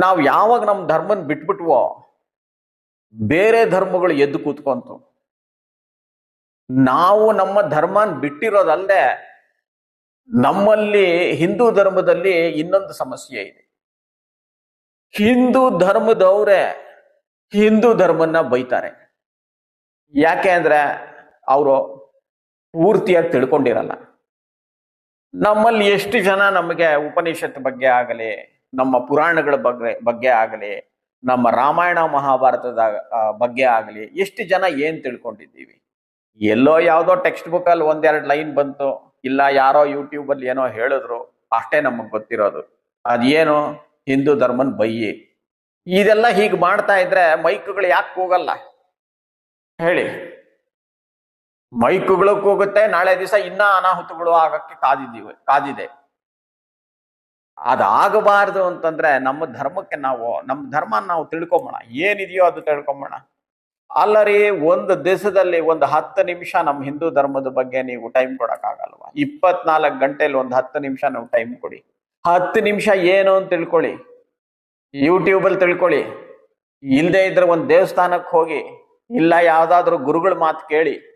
ನಾವು ಯಾವಾಗ ನಮ್ಮ ಧರ್ಮನ ಬಿಟ್ಬಿಟ್ವೋ ಬೇರೆ ಧರ್ಮಗಳು ಎದ್ದು ಕೂತ್ಕೊಂತು. ನಾವು ನಮ್ಮ ಧರ್ಮನ ಬಿಟ್ಟಿರೋದಲ್ಲದೆ ನಮ್ಮಲ್ಲಿ ಹಿಂದೂ ಧರ್ಮದಲ್ಲಿ ಇನ್ನೊಂದು ಸಮಸ್ಯೆ ಇದೆ. ಹಿಂದೂ ಧರ್ಮದವರೇ ಹಿಂದೂ ಧರ್ಮನ್ನ ಬೈತಾರೆ. ಯಾಕೆ ಅಂದ್ರೆ ಅವರು ಪೂರ್ತಿಯಾಗಿ ತಿಳ್ಕೊಂಡಿರಲ್ಲ. ನಮ್ಮಲ್ಲಿ ಎಷ್ಟು ಜನ ನಮಗೆ ಉಪನಿಷತ್ ಬಗ್ಗೆ ಆಗಲಿ ನಮ್ಮ ಪುರಾಣಗಳ ಬಗ್ಗೆ ಬಗ್ಗೆ ಆಗಲಿ, ನಮ್ಮ ರಾಮಾಯಣ ಮಹಾಭಾರತದ ಬಗ್ಗೆ ಆಗಲಿ, ಎಷ್ಟು ಜನ ಏನ್ ತಿಳ್ಕೊಂಡಿದ್ದೀವಿ? ಎಲ್ಲೋ ಯಾವುದೋ ಟೆಕ್ಸ್ಟ್ ಬುಕ್ ಅಲ್ಲಿ ಒಂದೆರಡು ಲೈನ್ ಬಂತು, ಇಲ್ಲ ಯಾರೋ ಯೂಟ್ಯೂಬ್ ಅಲ್ಲಿ ಏನೋ ಹೇಳಿದ್ರು, ಅಷ್ಟೇ ನಮಗ್ ಗೊತ್ತಿರೋದು. ಅದೇನು? ಹಿಂದೂ ಧರ್ಮನ್ ಬೈಯಿ ಇದೆಲ್ಲ ಹೀಗೆ ಮಾಡ್ತಾ ಇದ್ರೆ ಮೈಕ್ಗಳು ಯಾಕೆ ಹೋಗಲ್ಲ ಹೇಳಿ. ಮೈಕ್ಗಳು ಕೂಗುತ್ತೆ, ನಾಳೆ ದಿವಸ ಇನ್ನ ಅನಾಹುತಗಳು ಆಗಕ್ಕೆ ಕಾದಿದ್ದೀವಿ, ಕಾದಿದೆ. ಅದಾಗಬಾರದು ಅಂತಂದ್ರೆ ನಮ್ಮ ಧರ್ಮಕ್ಕೆ ನಾವು, ನಮ್ಮ ಧರ್ಮ ನಾವು ತಿಳ್ಕೊಂಬೋಣ. ಏನಿದೆಯೋ ಅದು ತಿಳ್ಕೊಂಬೋಣ. ಅಲ್ಲರಿ, ಒಂದು ದಿವಸದಲ್ಲಿ ಒಂದು ಹತ್ತು ನಿಮಿಷ ನಮ್ಮ ಹಿಂದೂ ಧರ್ಮದ ಬಗ್ಗೆ ನೀವು ಟೈಮ್ ಕೊಡೋಕ್ಕಾಗಲ್ವಾ? ಇಪ್ಪತ್ನಾಲ್ಕು ಗಂಟೆಲಿ ಒಂದು ಹತ್ತು ನಿಮಿಷ ನಾವು ಟೈಮ್ ಕೊಡಿ. ಹತ್ತು ನಿಮಿಷ ಏನು ಅಂತ ತಿಳ್ಕೊಳ್ಳಿ. ಯೂಟ್ಯೂಬಲ್ಲಿ ತಿಳ್ಕೊಳ್ಳಿ. ಇಲ್ಲದೆ ಇದ್ರೆ ಒಂದು ದೇವಸ್ಥಾನಕ್ಕೆ ಹೋಗಿ, ಇಲ್ಲ ಯಾವುದಾದ್ರೂ ಗುರುಗಳ ಮಾತು ಕೇಳಿ.